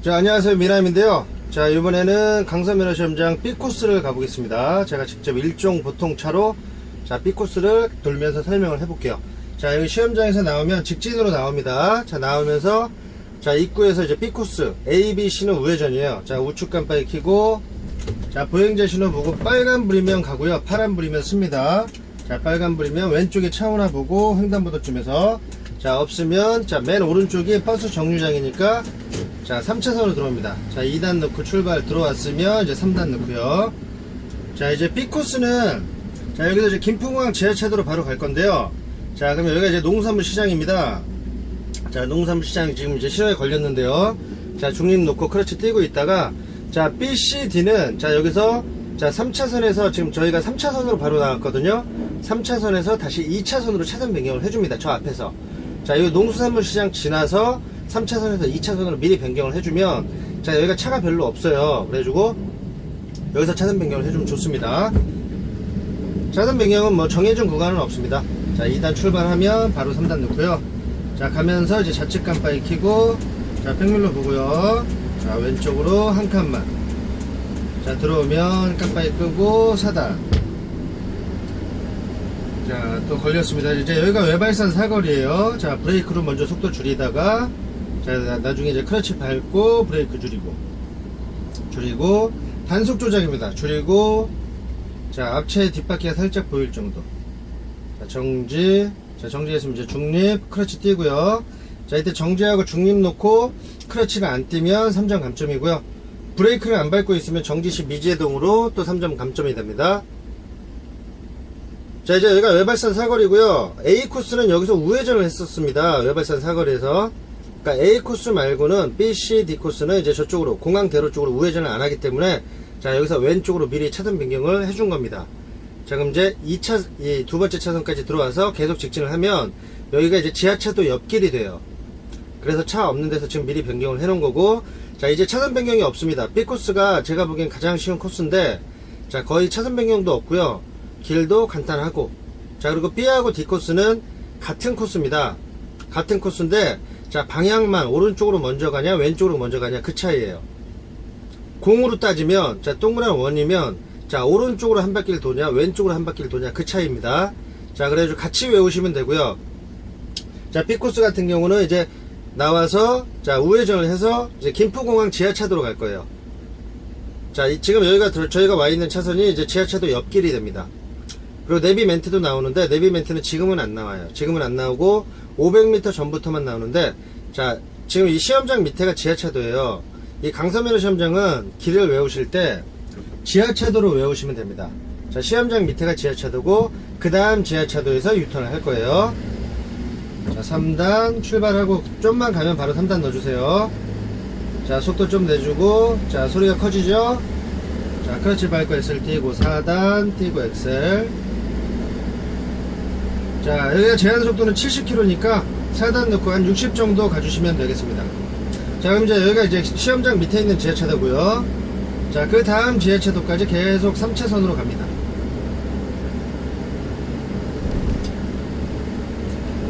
자, 안녕하세요. 미남인데요. 자, 이번에는 강서면허 시험장 B코스를 가보겠습니다. 제가 직접 일종 보통차로 자, B코스를 돌면서 설명을 해볼게요. 자, 여기 시험장에서 나오면 직진으로 나옵니다. 자, 나오면서 자, 입구에서 이제 B코스 A, B, C는 우회전이에요. 자, 우측 깜빡이 켜고 자, 보행자 신호 보고 빨간불이면 가고요. 파란불이면 씁니다. 자, 빨간불이면 왼쪽에 차 오나 보고 횡단보도쯤에서 자, 없으면 자, 맨 오른쪽이 버스 정류장이니까 자, 3차선으로 들어옵니다. 자, 2단 넣고 출발 들어왔으면 이제 3단 넣고요. 자, 이제 B 코스는 자, 여기서 이제 김포공항 지하차도로 바로 갈 건데요. 자, 그러면 여기가 이제 농산물 시장입니다. 자, 농산물 시장 지금 이제 신호에 걸렸는데요. 자, 중립 놓고 크러치 띄고 있다가 자, B, C, D는 자, 여기서 자, 3차선에서 지금 저희가 3차선으로 바로 나왔거든요. 3차선에서 다시 2차선으로 차선 변경을 해줍니다. 저 앞에서. 자, 이 농수산물 시장 지나서 3차선에서 2차선으로 미리 변경을 해주면 자, 여기가 차가 별로 없어요. 그래가지고 여기서 차선 변경을 해주면 좋습니다. 차선 변경은 뭐 정해진 구간은 없습니다. 자, 2단 출발하면 바로 3단 넣고요. 자, 가면서 이제 좌측 깜빡이 켜고 자, 백밀로 보고요. 자, 왼쪽으로 한 칸만. 자, 들어오면 깜빡이 끄고 4단. 자, 또 걸렸습니다. 이제 여기가 외발산 사거리에요. 자, 브레이크로 먼저 속도 줄이다가 자, 나- 나중에 이제 크러치 밟고 브레이크 줄이고 줄이고 단속 조작입니다. 줄이고 자, 앞차의 뒷바퀴가 살짝 보일 정도. 자, 정지. 자, 정지했으면 이제 중립, 크러치 띄고요. 자, 이때 정지하고 중립 놓고 크러치가 안 뛰면 3점 감점이고요. 브레이크를 안 밟고 있으면 정지 시 미제동으로 또 3점 감점이 됩니다. 자, 이제 여기가 외발산 사거리고요. A 코스는 여기서 우회전을 했었습니다. 외발산 사거리에서. 그러니까 A 코스 말고는 B, C, D 코스는 이제 저쪽으로 공항대로 쪽으로 우회전을 안 하기 때문에 자, 여기서 왼쪽으로 미리 차선 변경을 해준 겁니다. 자, 그럼 이제 2차, 이 두 번째 차선까지 들어와서 계속 직진을 하면 여기가 이제 지하차도 옆길이 돼요. 그래서 차 없는 데서 지금 미리 변경을 해놓은 거고, 자, 이제 차선 변경이 없습니다. B 코스가 제가 보기엔 가장 쉬운 코스인데, 자, 거의 차선 변경도 없고요. 길도 간단하고, 자, 그리고 B하고 D 코스는 같은 코스입니다. 같은 코스인데, 자, 방향만 오른쪽으로 먼저 가냐, 왼쪽으로 먼저 가냐, 그 차이예요. 공으로 따지면, 자, 동그란 원이면, 자, 오른쪽으로 한 바퀴를 도냐, 왼쪽으로 한 바퀴를 도냐, 그 차이입니다. 자, 그래가지고 같이 외우시면 되고요. 자, B코스 같은 경우는 이제 나와서, 자, 우회전을 해서, 이제 김포공항 지하차도로 갈 거예요. 자, 이- 지금 여기가, 들- 저희가 와 있는 차선이 이제 지하차도 옆길이 됩니다. 그리고 내비 멘트도 나오는데, 내비 멘트는 지금은 안 나와요. 지금은 안 나오고, 500m 전부터만 나오는데, 자, 지금 이 시험장 밑에가 지하차도예요. 이 강서면허 시험장은 길을 외우실 때, 지하차도로 외우시면 됩니다. 자, 시험장 밑에가 지하차도고, 그 다음 지하차도에서 유턴을 할 거예요. 자, 3단 출발하고 좀만 가면 바로 3단 넣어주세요. 자, 속도 좀 내주고, 자, 소리가 커지죠? 자, 크러치 밟고 엑셀 띄고 4단, 띄고 엑셀. 자, 여기가 제한 속도는 70km니까 4단 넣고 한 60 정도 가주시면 되겠습니다. 자, 그럼 이제 여기가 이제 시험장 밑에 있는 지하차도고요. 자, 그 다음 지하차도까지 계속 3차선으로 갑니다.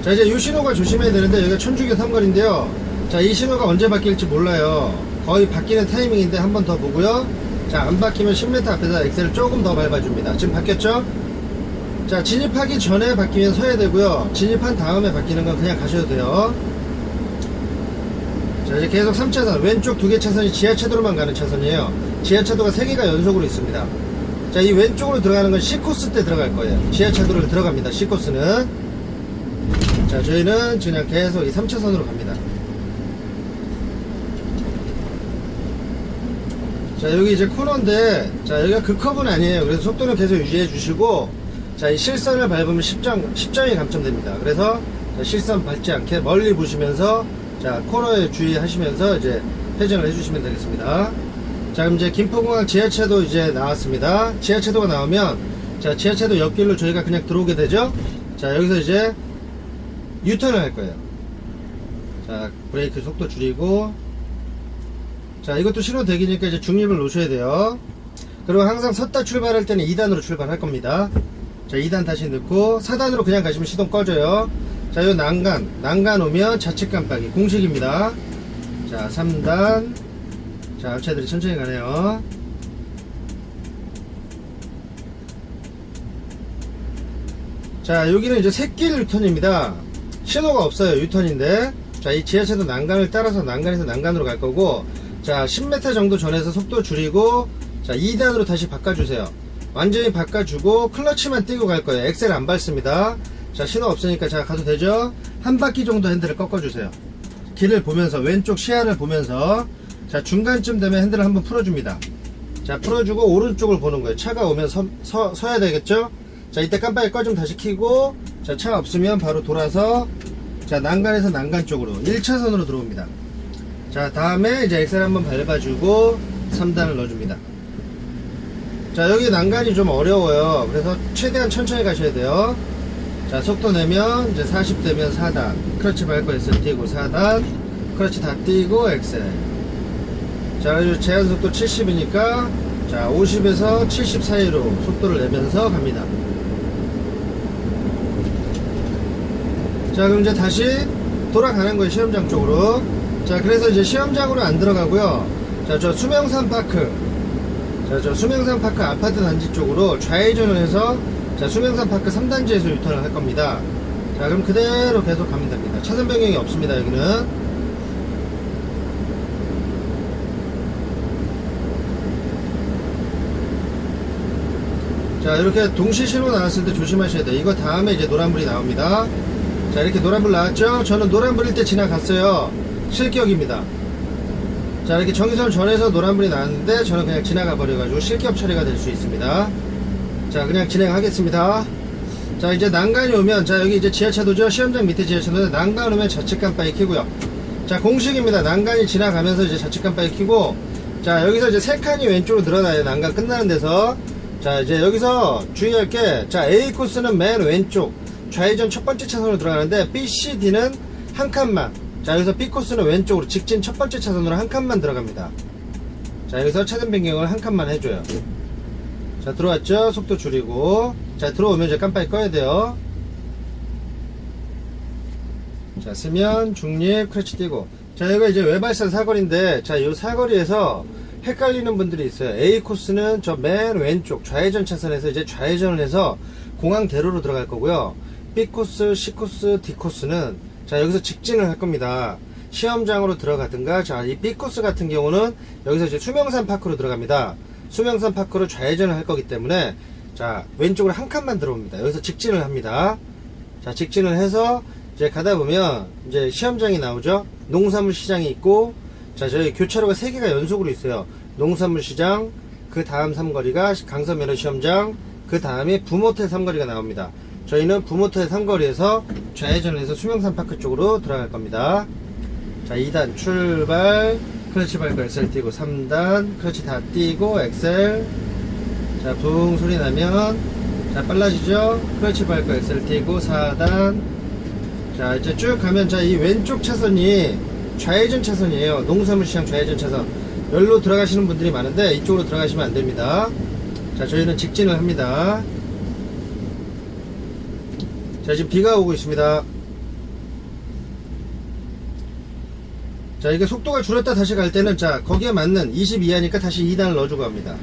자, 이제 이 신호가 조심해야 되는데, 여기가 천주교 삼거리인데요. 자, 이 신호가 언제 바뀔지 몰라요. 거의 바뀌는 타이밍인데 한 번 더 보고요. 자, 안 바뀌면 10m 앞에서 엑셀을 조금 더 밟아줍니다. 지금 바뀌었죠? 자, 진입하기 전에 바뀌면 서야 되고요. 진입한 다음에 바뀌는 건 그냥 가셔도 돼요. 자, 이제 계속 3차선, 왼쪽 두 개 차선이 지하차도로만 가는 차선이에요. 지하차도가 3개가 연속으로 있습니다. 자, 이 왼쪽으로 들어가는 건 C코스 때 들어갈 거예요. 지하차도로 들어갑니다. C코스는. 자, 저희는 그냥 계속 이 3차선으로 갑니다. 자, 여기 이제 코너인데, 자, 여기가 극커브는 아니에요. 그래서 속도는 계속 유지해 주시고, 자, 이 실선을 밟으면 10점, 10점이 감점됩니다. 그래서, 자, 실선 밟지 않게 멀리 보시면서, 자, 코너에 주의하시면서 이제 회전을 해주시면 되겠습니다. 자, 그럼 이제 김포공항 지하차도 이제 나왔습니다. 지하차도가 나오면, 자, 지하차도 옆길로 저희가 그냥 들어오게 되죠? 자, 여기서 이제 유턴을 할 거예요. 자, 브레이크 속도 줄이고, 자, 이것도 신호 대기니까 이제 중립을 놓으셔야 돼요. 그리고 항상 섰다 출발할 때는 2단으로 출발할 겁니다. 자, 2단 다시 넣고 4단으로 그냥 가시면 시동 꺼져요. 자, 요 난간, 난간 오면 좌측 깜빡이 공식입니다. 자, 3단, 자, 앞차들이 천천히 가네요. 자, 여기는 이제 새길 유턴입니다. 신호가 없어요. 유턴인데. 자, 이 지하차도 난간을 따라서 난간에서 난간으로 갈 거고, 자, 10m 정도 전에서 속도 줄이고, 자, 2단으로 다시 바꿔주세요. 완전히 바꿔주고, 클러치만 띄고 갈 거예요. 엑셀 안 밟습니다. 자, 신호 없으니까 자, 가도 되죠? 한 바퀴 정도 핸들을 꺾어주세요. 길을 보면서, 왼쪽 시야를 보면서, 자, 중간쯤 되면 핸들을 한번 풀어줍니다. 자, 풀어주고, 오른쪽을 보는 거예요. 차가 오면 서, 서, 서야 되겠죠? 자, 이때 깜빡이 꺼좀 다시 켜고, 자, 차 없으면 바로 돌아서, 자, 난간에서 난간 쪽으로 1차선으로 들어옵니다. 자, 다음에 이제 엑셀 한번 밟아주고 3단을 넣어줍니다. 자, 여기 난간이 좀 어려워요. 그래서 최대한 천천히 가셔야 돼요. 자, 속도 내면 이제 40 되면 4단. 크러치 밟고 엑셀 띄고 4단. 크러치 다 띄고 엑셀. 자, 제한 속도 70이니까 자, 50에서 70 사이로 속도를 내면서 갑니다. 자, 그럼 이제 다시 돌아가는 거예요, 시험장 쪽으로. 자, 그래서 이제 시험장으로 안 들어가고요. 자, 저 수명산 파크. 자, 저 수명산 파크 아파트 단지 쪽으로 좌회전을 해서 자, 수명산 파크 3단지에서 유턴을 할 겁니다. 자, 그럼 그대로 계속 가면 됩니다. 차선 변경이 없습니다, 여기는. 자, 이렇게 동시 신호 나왔을 때 조심하셔야 돼요. 이거 다음에 이제 노란불이 나옵니다. 자, 이렇게 노란불 나왔죠? 저는 노란불일 때 지나갔어요. 실격입니다. 자, 이렇게 정의선 전에서 노란불이 나왔는데 저는 그냥 지나가 버려가지고 실격 처리가 될 수 있습니다. 자, 그냥 진행하겠습니다. 자, 이제 난간이 오면, 자, 여기 이제 지하차도죠? 시험장 밑에 지하차도인데 난간 오면 좌측 깜빡이 켜고요. 자, 공식입니다. 난간이 지나가면서 이제 좌측 깜빡이 켜고, 자, 여기서 이제 세 칸이 왼쪽으로 늘어나요. 난간 끝나는 데서. 자, 이제 여기서 주의할 게, 자, A 코스는 맨 왼쪽, 좌회전 첫 번째 차선으로 들어가는데, B, C, D는 한 칸만. 자, 여기서 B 코스는 왼쪽으로 직진 첫 번째 차선으로 한 칸만 들어갑니다. 자, 여기서 차선 변경을 한 칸만 해줘요. 자, 들어왔죠? 속도 줄이고. 자, 들어오면 이제 깜빡이 꺼야 돼요. 자, 쓰면 중립 크러치 띄고. 자, 이거 이제 외발산 사거리인데, 자, 이 사거리에서 헷갈리는 분들이 있어요. A 코스는 저 맨 왼쪽 좌회전 차선에서 이제 좌회전을 해서 공항대로로 들어갈 거고요. B 코스, C 코스, D 코스는 자, 여기서 직진을 할 겁니다. 시험장으로 들어가든가, 자, 이 B 코스 같은 경우는 여기서 이제 수명산 파크로 들어갑니다. 수명산 파크로 좌회전을 할 거기 때문에, 자, 왼쪽으로 한 칸만 들어옵니다. 여기서 직진을 합니다. 자, 직진을 해서 이제 가다 보면 이제 시험장이 나오죠. 농산물 시장이 있고, 자, 저희 교차로가 세 개가 연속으로 있어요. 농산물 시장, 그 다음 삼거리가 강서면허 시험장, 그 다음에 부모텔 삼거리가 나옵니다. 저희는 부모텔 삼거리에서 좌회전을 해서 수명산 파크 쪽으로 들어갈 겁니다. 자, 2단 출발, 클러치 밟고 엑셀 띄고 3단, 클러치 다 띄고 엑셀. 자, 붕 소리 나면, 자, 빨라지죠? 클러치 밟고 엑셀 띄고 4단. 자, 이제 쭉 가면, 자, 이 왼쪽 차선이 좌회전 차선이에요. 농산물 시장 좌회전 차선. 여기로 들어가시는 분들이 많은데, 이쪽으로 들어가시면 안 됩니다. 자, 저희는 직진을 합니다. 자, 지금 비가 오고 있습니다. 자, 이게 속도가 줄었다 다시 갈 때는, 자, 거기에 맞는 20 이하니까 다시 2단을 넣어주고 합니다.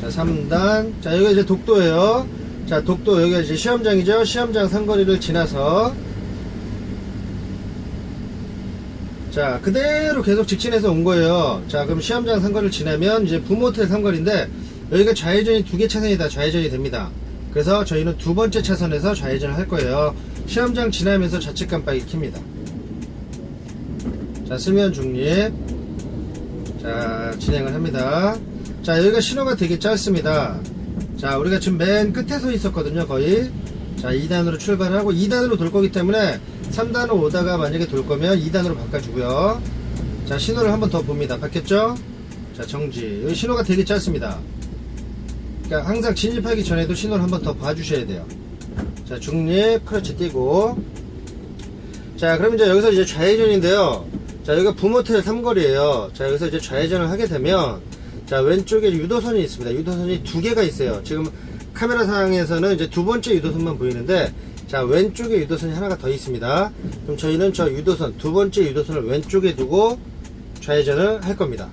자, 3단. 자, 여기가 이제 독도예요. 자, 독도, 여기가 이제 시험장이죠. 시험장 상거리를 지나서. 자, 그대로 계속 직진해서 온 거예요. 자, 그럼 시험장 상거리를 지나면 이제 부모텔 상거리인데, 여기가 좌회전이 두 개 차선이 다 좌회전이 됩니다. 그래서 저희는 두 번째 차선에서 좌회전을 할 거예요. 시험장 지나면서 좌측 깜빡이 킵니다. 자, 쓰면 중립. 자, 진행을 합니다. 자, 여기가 신호가 되게 짧습니다. 자, 우리가 지금 맨 끝에 서 있었거든요, 거의. 자, 2단으로 출발하고 2단으로 돌 거기 때문에 3단으로 오다가 만약에 돌 거면 2단으로 바꿔주고요. 자, 신호를 한번 더 봅니다. 바뀌었죠? 자, 정지. 여기 신호가 되게 짧습니다. 그러니까 항상 진입하기 전에도 신호를 한 번 더 봐주셔야 돼요. 자, 중립, 크러치 띄고. 자, 그럼 이제 여기서 이제 좌회전인데요. 자, 여기가 부모텔 삼거리에요. 자, 여기서 이제 좌회전을 하게 되면, 자, 왼쪽에 유도선이 있습니다. 유도선이 두 개가 있어요. 지금 카메라 상에서는 이제 두 번째 유도선만 보이는데, 자, 왼쪽에 유도선이 하나가 더 있습니다. 그럼 저희는 저 유도선, 두 번째 유도선을 왼쪽에 두고, 좌회전을 할 겁니다.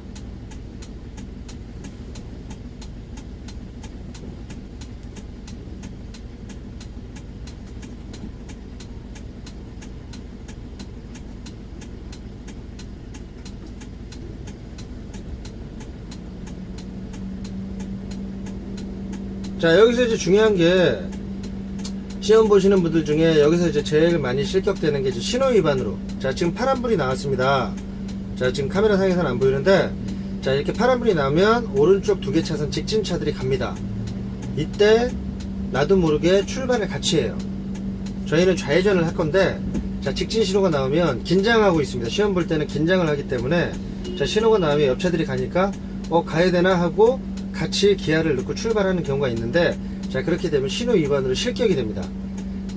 자 여기서 이제 중요한 게 시험 보시는 분들 중에 여기서 이제 제일 많이 실격되는 게 이제 신호 위반으로. 자 지금 파란불이 나왔습니다. 자 지금 카메라 상에서는 안 보이는데 자 이렇게 파란불이 나오면 오른쪽 두 개 차선 직진 차들이 갑니다. 이때 나도 모르게 출발을 같이 해요. 저희는 좌회전을 할 건데 자 직진 신호가 나오면 긴장하고 있습니다. 시험 볼 때는 긴장을 하기 때문에 자 신호가 나오면 옆차들이 가니까 어 가야 되나 하고 같이 기아를 넣고 출발하는 경우가 있는데 자 그렇게 되면 신호 위반으로 실격이 됩니다.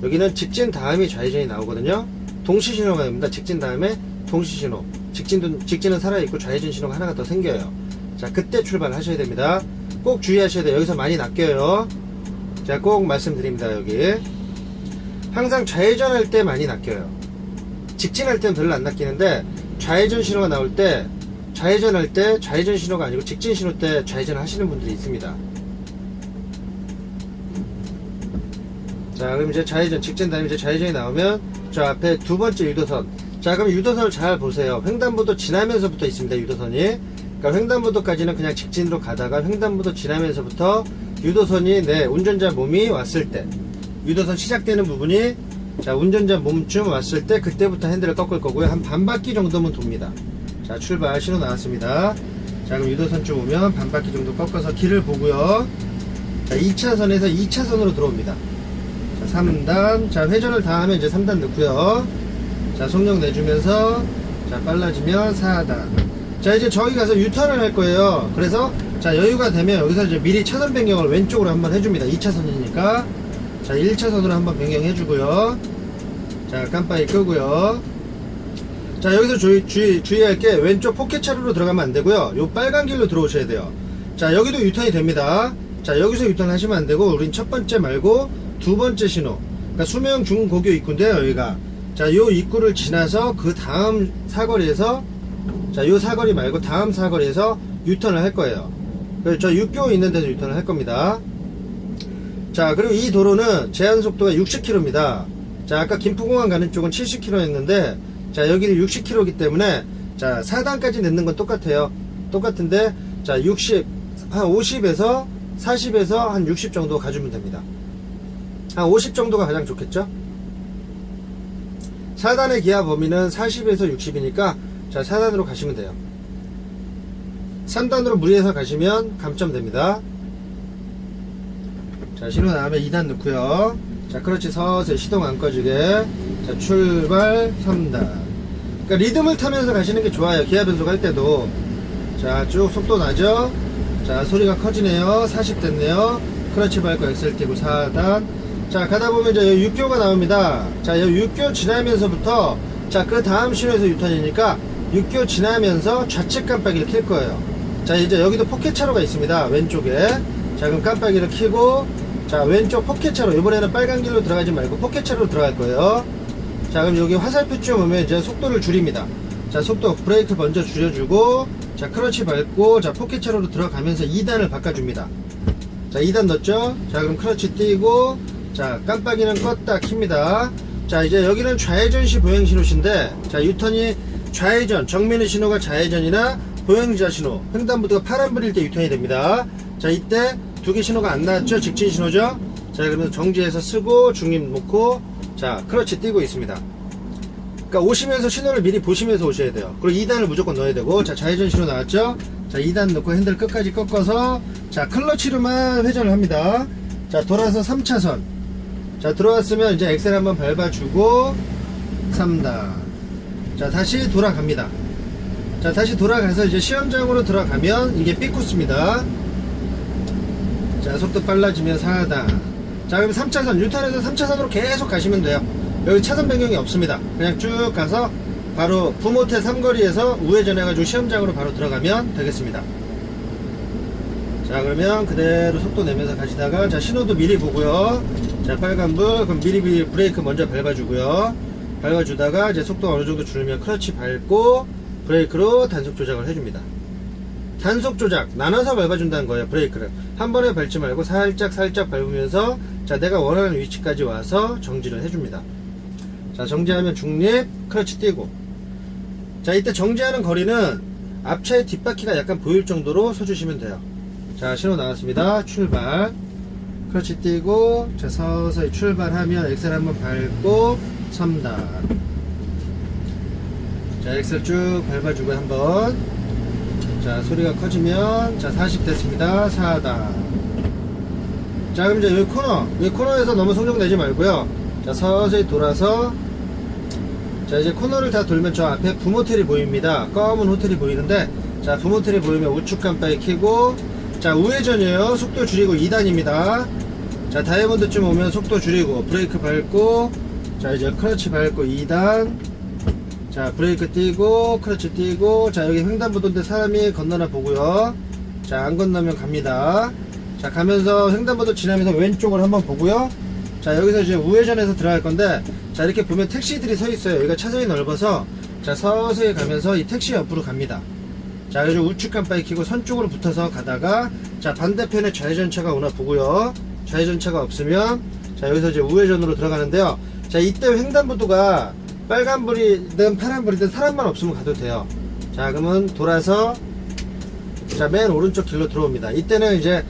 여기는 직진 다음에 좌회전이 나오거든요. 동시 신호가 됩니다. 직진 다음에 동시 신호. 직진도, 직진은 살아있고 좌회전 신호가 하나가 더 생겨요. 자 그때 출발하셔야 됩니다. 꼭 주의하셔야 돼요. 여기서 많이 낚여요. 자 꼭 말씀드립니다 여기. 항상 좌회전할 때 많이 낚여요. 직진할 때는 별로 안 낚이는데 좌회전 신호가 나올 때 좌회전 할 때 좌회전 신호가 아니고 직진 신호 때 좌회전 하시는 분들이 있습니다. 자 그럼 이제 좌회전 직진 다음에 이제 좌회전이 나오면 저 앞에 두 번째 유도선. 자 그럼 유도선을 잘 보세요. 횡단보도 지나면서부터 있습니다 유도선이. 그러니까 횡단보도까지는 그냥 직진으로 가다가 횡단보도 지나면서부터 유도선이 내 운전자 몸이 왔을 때 유도선 시작되는 부분이 자 운전자 몸쯤 왔을 때 그때부터 핸들을 꺾을 거고요. 한 반 바퀴 정도면 돕니다 자 출발 신호 나왔습니다. 자 그럼 유도선 쪽 오면 반 바퀴 정도 꺾어서 길을 보고요. 자 2차선에서 2차선으로 들어옵니다. 자 3단. 자 회전을 다 하면 이제 3단 넣고요. 자 속력 내주면서 자 빨라지면 4단. 자 이제 저기 가서 유턴을 할 거예요. 그래서 자 여유가 되면 여기서 이제 미리 차선 변경을 왼쪽으로 한번 해줍니다. 2차선이니까. 자 1차선으로 한번 변경해 주고요. 자 깜빡이 끄고요 자 여기서 주의, 주의, 주의할 게 왼쪽 포켓 차로로 들어가면 안 되고요. 요 빨간 길로 들어오셔야 돼요. 자 여기도 유턴이 됩니다. 자 여기서 유턴 하시면 안 되고 우린 첫 번째 말고 두 번째 신호. 그러니까 수명 중고교 입구인데요 여기가. 자 요 입구를 지나서 그 다음 사거리에서 자 요 사거리 말고 다음 사거리에서 유턴을 할 거예요. 그래서 저 육교 있는 데서 유턴을 할 겁니다. 자 그리고 이 도로는 제한 속도가 60km입니다. 자 아까 김포공항 가는 쪽은 70km였는데 자 여기는 60km이기 때문에 자 4단까지 넣는 건 똑같아요. 똑같은데 자 60, 한 50에서 40에서 한 60 정도 가주면 됩니다. 한 50 정도가 가장 좋겠죠? 4단의 기아 범위는 40에서 60이니까 자 4단으로 가시면 돼요. 3단으로 무리해서 가시면 감점됩니다. 자 신호 나오면 2단 넣고요. 자 그렇지. 서서히 시동 안 꺼지게 자 출발 3단. 그러니까 리듬을 타면서 가시는 게 좋아요. 기아 변속 할 때도. 자 쭉 속도 나죠? 자 소리가 커지네요. 40 됐네요. 크러치 밟고 띄고 4단. 자 가다 보면 이제 6교가 나옵니다. 자 여기 6교 지나면서부터 자 그 다음 신호에서 유턴이니까 6교 지나면서 좌측 깜빡이를 켤 거예요. 자 이제 여기도 포켓 차로가 있습니다. 왼쪽에. 자 그럼 깜빡이를 켜고 자 왼쪽 포켓 차로. 이번에는 빨간 길로 들어가지 말고 포켓 차로 들어갈 거예요 자 그럼 여기 화살표쯤 오면 이제 속도를 줄입니다. 자 속도 브레이크 먼저 줄여주고 자 크러치 밟고 자 포켓 차로로 들어가면서 2단을 바꿔줍니다. 자 2단 넣었죠? 자 그럼 크러치 띄고 자 깜빡이는 껐다 킵니다. 자 이제 여기는 좌회전시 보행신호신데 자 유턴이 좌회전 정면의 신호가 좌회전이나 보행자 신호 횡단보도가 파란불일 때 유턴이 됩니다. 자 이때 두 개 신호가 안 나왔죠? 직진 신호죠? 자 그러면 정지해서 쓰고 중립 놓고 자 크러치 띄고 있습니다. 그러니까 오시면서 신호를 미리 보시면서 오셔야 돼요. 그리고 2단을 무조건 넣어야 되고 자 좌회전 신호 나왔죠? 자 2단 넣고 핸들 끝까지 꺾어서 자 클러치로만 회전을 합니다. 자 돌아서 3차선. 자 들어왔으면 이제 엑셀 한번 밟아주고 3단. 자 다시 돌아갑니다. 자 다시 돌아가서 이제 시험장으로 들어가면 이게 삐쿠스입니다. 자 속도 빨라지면 4단 자 그럼 3차선 유턴에서 3차선으로 계속 가시면 돼요. 여기 차선 변경이 없습니다. 그냥 쭉 가서 바로 부모태 삼거리에서 우회전 해가지고 시험장으로 바로 들어가면 되겠습니다. 자 그러면 그대로 속도 내면서 가시다가 자 신호도 미리 보고요. 자 빨간불 그럼 미리 미리 브레이크 먼저 밟아주고요. 밟아주다가 이제 속도 어느 정도 줄면 크러치 밟고 브레이크로 단속 조작을 해줍니다. 단속 조작 나눠서 밟아준다는 거예요 브레이크를. 한 번에 밟지 말고 살짝 살짝 밟으면서 자 내가 원하는 위치까지 와서 정지를 해줍니다. 자 정지하면 중립 크러치 띄고. 자 이때 정지하는 거리는 앞차의 뒷바퀴가 약간 보일 정도로 서주시면 돼요. 자 신호 나왔습니다. 출발. 크러치 띄고 자 서서히 출발하면 엑셀 한번 밟고 3단 자 엑셀 쭉 밟아주고 한번. 자 소리가 커지면 자 40 됐습니다. 4단 자 그럼 이제 여기 코너 이 코너에서 너무 속력 내지 말고요. 자 서서히 돌아서 자 이제 코너를 다 돌면 저 앞에 부모텔이 보입니다. 검은 호텔이 보이는데 자 부모텔이 보이면 우측 깜빡이 켜고 자 우회전이에요. 속도 줄이고 2단입니다. 자 다이아몬드쯤 오면 속도 줄이고 브레이크 밟고 자 이제 클러치 밟고 2단. 자 브레이크 띄고 크러치 띄고 자 여기 횡단보도인데 사람이 건너나 보고요. 자 안 건너면 갑니다 자 가면서 횡단보도 지나면서 왼쪽을 한번 보고요. 자 여기서 이제 우회전해서 들어갈 건데 자 이렇게 보면 택시들이 서 있어요. 여기가 차선이 넓어서. 자 서서히 가면서 이 택시 옆으로 갑니다. 자 그래서 우측 깜빡이 켜고 선 쪽으로 붙어서 가다가 자 반대편에 좌회전차가 오나 보고요. 좌회전차가 없으면 자 여기서 이제 우회전으로 들어가는데요. 자 이때 횡단보도가 빨간불이든 파란불이든 사람만 없으면 가도 돼요. 자 그러면 돌아서 자 맨 오른쪽 길로 들어옵니다. 이때는 이제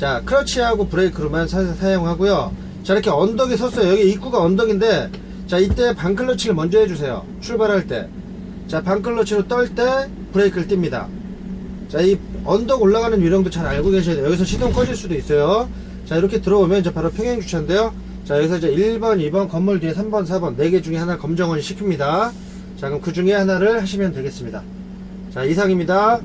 자 크러치하고 브레이크로만 사, 사용하고요. 자 이렇게 언덕에 섰어요. 여기 입구가 언덕인데 자 이때 반클러치를 먼저 해주세요. 출발할 때자 반클러치로 떨 때 브레이크를 띱니다. 자 이 언덕 올라가는 요령도 잘 알고 계셔야 돼요. 여기서 시동 꺼질 수도 있어요. 자 이렇게 들어오면 이제 바로 평행 주차인데요. 자 여기서 이제 1번 2번 건물 뒤에 3번 4번 4개 중에 하나 검정원 시킵니다. 자 그럼 그 중에 하나를 하시면 되겠습니다. 자 이상입니다